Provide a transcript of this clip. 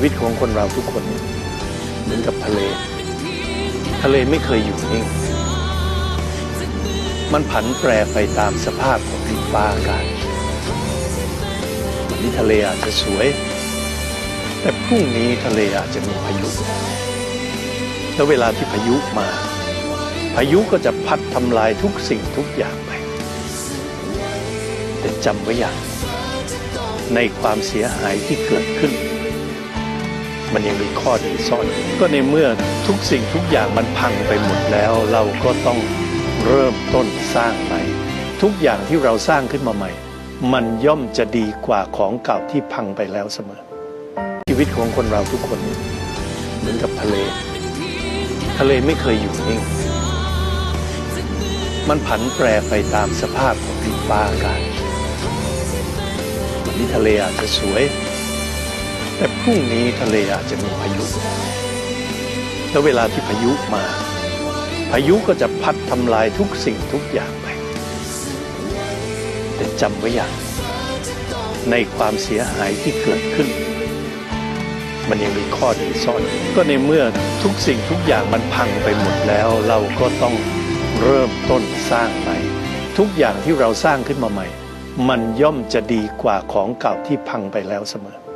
ชีวิตของคนเราทุกคนเหมือนกับทะเล ทะเลไม่เคยอยู่นิ่ง มันผันแปรไปตามสภาพของดินฟ้าอากาศวันนี้ทะเลอาจจะสวย แต่พรุ่งนี้ทะเลอาจจะมีพายุ แล้วเวลาที่พายุมา พายุก็จะพัดทำลายทุกสิ่งทุกอย่างไป แต่จำไว้อย่าง ในความเสียหายที่เกิดขึ้น มันยังมีข้อดีซ่อน ก็ในเมื่อทุกสิ่งทุกอย่างมันพังไปหมดแล้ว เราก็ต้องเริ่มต้นสร้างใหม่ ทุกอย่างที่เราสร้างขึ้นมาใหม่ มันย่อมจะดีกว่าของเก่าที่พังไปแล้วเสมอ ชีวิตของคนเราทุกคนเหมือนกับทะเล ทะเลไม่เคยอยู่นิ่ง มันผันแปรไปตามสภาพของดินฟ้าอากาศวันนี้ทะเลอาจจะสวย แต่พรุ่งนี้ทะเลอาจจะมีพายุ แล้วเวลาที่พายุมา พายุก็จะพัดทำลายทุกสิ่งทุกอย่างไป แต่จำไว้อย่าง ในความเสียหายที่เกิดขึ้น มันยังมีข้อดีซ่อน ก็ในเมื่อทุกสิ่งทุกอย่างมันพังไปหมดแล้ว เราก็ต้องเริ่มต้นสร้างใหม่ ทุกอย่างที่เราสร้างขึ้นมาใหม่ มันย่อมจะดีกว่าของเก่าที่พังไปแล้วเสมอ